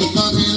অন্তরে